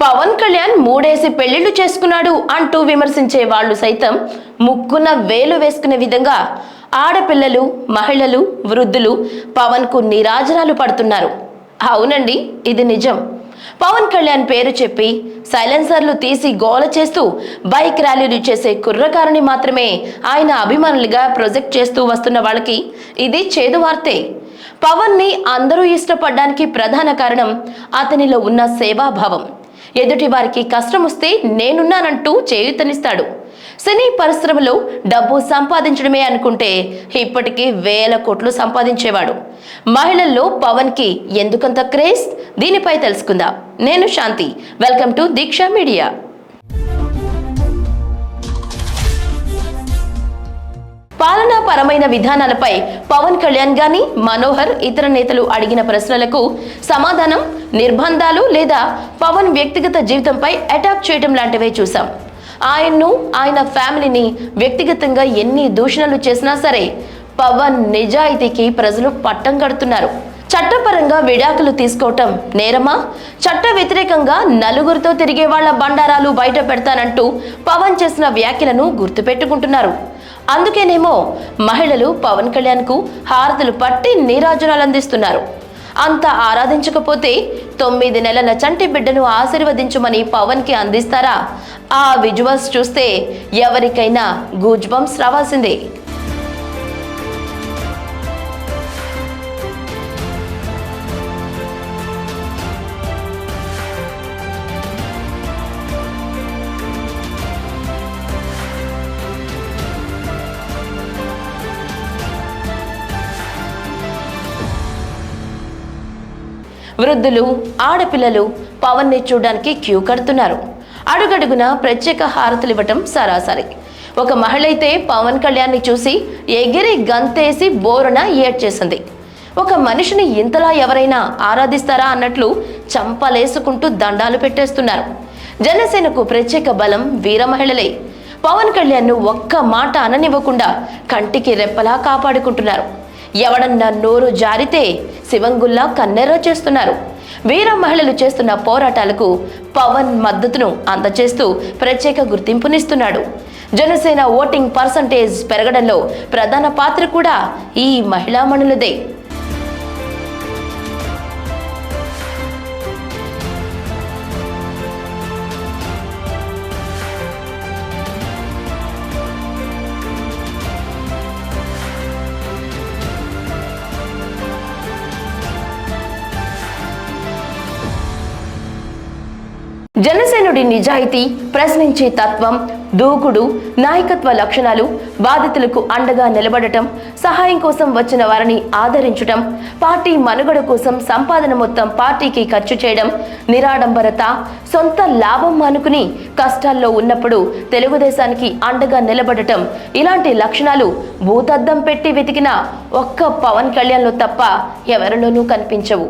పవన్ కళ్యాణ్ మూడేసి పెళ్ళిళ్ళు చేసుకున్నాడు అంటూ విమర్శించే వాళ్ళు సైతం ముక్కున వేలు వేసుకునే విధంగా ఆడపిల్లలు మహిళలు వృద్ధులు పవన్కు పడుతున్నారు. అవునండి ఇది నిజం. పవన్ కళ్యాణ్ పేరు చెప్పి సైలెన్సర్లు తీసి గోల చేస్తూ బైక్ ర్యాలీలు చేసే కుర్రకారుని మాత్రమే ఆయన అభిమానులుగా ప్రొజెక్ట్ చేస్తూ వస్తున్న వాళ్ళకి ఇది చేదు వార్తే. పవన్ని అందరూ ఇష్టపడడానికి ప్రధాన కారణం అతనిలో ఉన్న సేవాభావం. ఎదుటి వారికి కష్టం వస్తే నేనున్నానంటూ చేయుతనిస్తాడు. సినీ పరిశ్రమలో డబ్బు సంపాదించడమే అనుకుంటే ఇప్పటికీ వేల కోట్లు సంపాదించేవాడు. మహిళల్లో పవన్కి ఎందుకంత క్రేజ్? దీనిపై తెలుసుకుందాం. నేను Shanti. Welcome to Deeksha media. పరమైన విధానాలపై పవన్ కళ్యాణ్ గాని మనోహర్ ఇతర నేతలు అడిగిన ప్రశ్నలకు సమాధానం నిర్బంధాలు లేదా పవన్ వ్యక్తిగత జీవితంపై అటాక్ చేయడం లాంటివే చూశాం. ఆయన్ను ఆయన ఫ్యామిలీని వ్యక్తిగతంగా ఎన్ని దూషణలు చేసినా సరే పవన్ నిజాయితీకి ప్రజలు పట్టం కడుతున్నారు. చట్టపరంగా విడాకులు తీసుకోవటం నేరమా? చట్ట వ్యతిరేకంగా నలుగురితో తిరిగే వాళ్ళ బండారాలు బయట పెడతానంటూ పవన్ చేసిన వ్యాఖ్యలను గుర్తుపెట్టుకుంటున్నారు. అందుకేనేమో మహిళలు పవన్ కళ్యాణ్కు హారతులు పట్టి నీరాజనాలు అందిస్తున్నారు. అంత ఆరాధించకపోతే తొమ్మిది నెలల చంటి బిడ్డను ఆశీర్వదించమని పవన్కి అందిస్తారా? ఆ విజువల్స్ చూస్తే ఎవరికైనా గూజ్బంప్స్ రావాల్సిందే. వృద్ధులు ఆడపిల్లలు పవన్ని చూడడానికి క్యూ కడుతున్నారు. అడుగడుగున ప్రత్యేక హారతులు ఇవ్వటం సరాసరి. ఒక మహిళ అయితే పవన్ కళ్యాణ్ని చూసి ఎగిరి గంతేసి బోరున ఏడ్చేసింది. ఒక మనిషిని ఇంతలా ఎవరైనా ఆరాధిస్తారా అన్నట్లు చంపలేసుకుంటూ దండాలు పెట్టేస్తున్నారు. జనసేనకు ప్రత్యేక బలం వీర మహిళలే. పవన్ కళ్యాణ్ను ఒక్క మాట అననివ్వకుండా కంటికి రెప్పలా కాపాడుకుంటున్నారు. ఎవడన్నా నోరు జారితే శివంగుల్లా కన్నెర్ర చేస్తున్నారు. వీర మహిళలు చేస్తున్న పోరాటాలకు పవన్ మద్దతును అందచేస్తూ ప్రత్యేక గుర్తింపునిస్తున్నాడు. జనసేన ఓటింగ్ పర్సంటేజ్ పెరగడంలో ప్రధాన పాత్ర కూడా ఈ మహిళామణులదే జనసేనుడి నిజాయితీ ప్రశ్నించే తత్వం దూకుడు నాయకత్వ లక్షణాలు బాధితులకు అండగా నిలబడటం సహాయం కోసం వచ్చిన వారిని ఆదరించటం పార్టీ మనుగడ కోసం సంపాదన మొత్తం పార్టీకి ఖర్చు చేయడం నిరాడంబరత సొంత లాభం మానుకుని కష్టాల్లో ఉన్నప్పుడు తెలుగుదేశానికి అండగా నిలబడటం ఇలాంటి లక్షణాలు భూతద్దం పెట్టి వెతికిన ఒక్క పవన్ కళ్యాణ్లో తప్ప ఎవరిలోనూ కనిపించవు.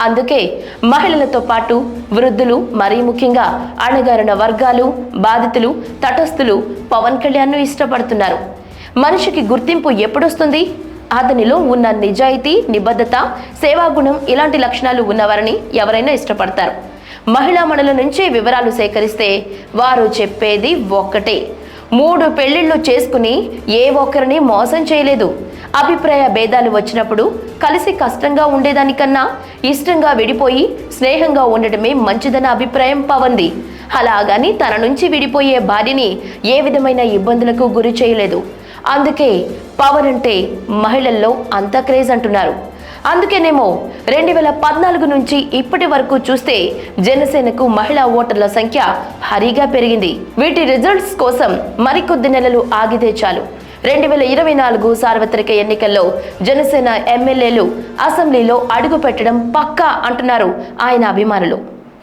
అందుకే మహిళలతో పాటు వృద్ధులు మరీ ముఖ్యంగా అణగారిన వర్గాలు బాధితులు తటస్థులు పవన్ కళ్యాణ్ను ఇష్టపడుతున్నారు. మనిషికి గుర్తింపు ఎప్పుడొస్తుంది? అతనిలో ఉన్న నిజాయితీ నిబద్ధత సేవాగుణం ఇలాంటి లక్షణాలు ఉన్నవారని ఎవరైనా ఇష్టపడతారు. మహిళా మణుల నుంచి వివరాలు సేకరిస్తే వారు చెప్పేది ఒక్కటే. మూడు పెళ్ళిళ్ళు చేసుకుని ఏ ఒక్కరిని మోసం చేయలేదు. అభిప్రాయ భేదాలు వచ్చినప్పుడు కలిసి కష్టంగా ఉండేదానికన్నా ఇష్టంగా విడిపోయి స్నేహంగా ఉండటమే మంచిదన్న అభిప్రాయం పవంది. అలాగని తన నుంచి విడిపోయే భార్యని ఏ విధమైన ఇబ్బందులకు గురి చేయలేదు. అందుకే పవన్ అంటే మహిళల్లో అంత క్రేజ్ అంటున్నారు. అందుకేనేమో రెండు వేల పద్నాలుగు నుంచి ఇప్పటి వరకు చూస్తే జనసేనకు మహిళా ఓటర్ల సంఖ్య భారీగా పెరిగింది. వీటి రిజల్ట్స్ కోసం మరికొద్ది నెలలు ఆగితే చాలు. రెండు వేల ఇరవై నాలుగు సార్వత్రిక ఎన్నికల్లో జనసేన ఎమ్మెల్యేలు అసెంబ్లీలో అడుగు పెట్టడం పక్కా అంటున్నారు ఆయన అభిమానులు.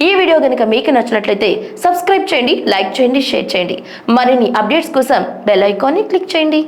ఈ వీడియో కనుక మీకు నచ్చినట్లయితే సబ్స్క్రైబ్ చేయండి లైక్ చేయండి షేర్ చేయండి. మరిన్ని అప్డేట్స్ కోసం బెల్ ఐకాన్ని క్లిక్ చేయండి.